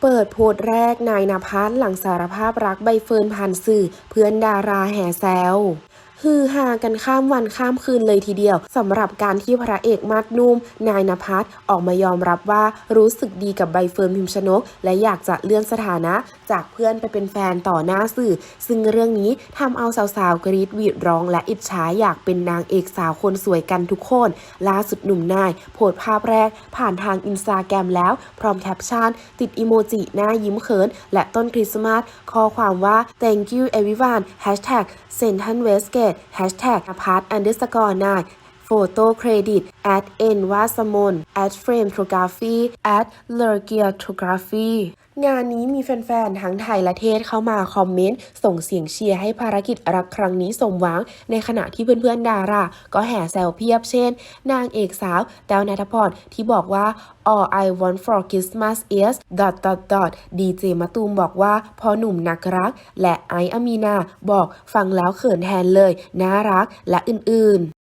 เปิดโพสต์แรกนายนภัสหลังสารภาพรักใบเฟิร์นผ่านสื่อ เพื่อนดาราแห่แซว ฮือฮากันข้ามวันข้ามคืนเลยทีเดียวสำหรับการที่พระเอกมาดนุ่ม นายนภัสออกมายอมรับว่ารู้สึกดีกับใบเฟิร์นพิมชนก และอยากจะเลื่อนสถานะ จากเพื่อนไปเป็นแฟนต่อหน้าสื่อ ซึ่งเรื่องนี้ทำเอาสาวๆ กรีดหวีดร้อง และอิจฉาอยากเป็นนางเอกสาวคนสวยกันทุกคน ล่าสุดหนุ่มนาย โพสภาพแรก ผ่านทางอินสตาแกรมแล้ว พร้อมแคปชั่นติดอีโมจิหน้ายิ้มเขิน และต้นคริสต์มาสข้อความว่า thank you everyone hashtag Central Westgate hashtag นภัส underscore นาย Photo Credit at n วาสมน at frame photography at l e r g i a photography งานนี้มีแฟนๆ ทั้งไทยและเทศเข้ามาคอมเมนต์ ส่งเสียงเชียร์ให้ภารกิจรักครั้งนี้สมหวัง ในขณะที่เพื่อนๆ ดารา ก็แห่แซวเพียบเช่น นางเอกสาวแต้วนัทพรที่บอกว่า all I want for Christmas is dot dot dot ดีเจมะตูมบอกว่าพอหนุ่มนักรัก และไออามีนาบอกฟังแล้วเขินแทนเลย น่ารักและอื่นๆ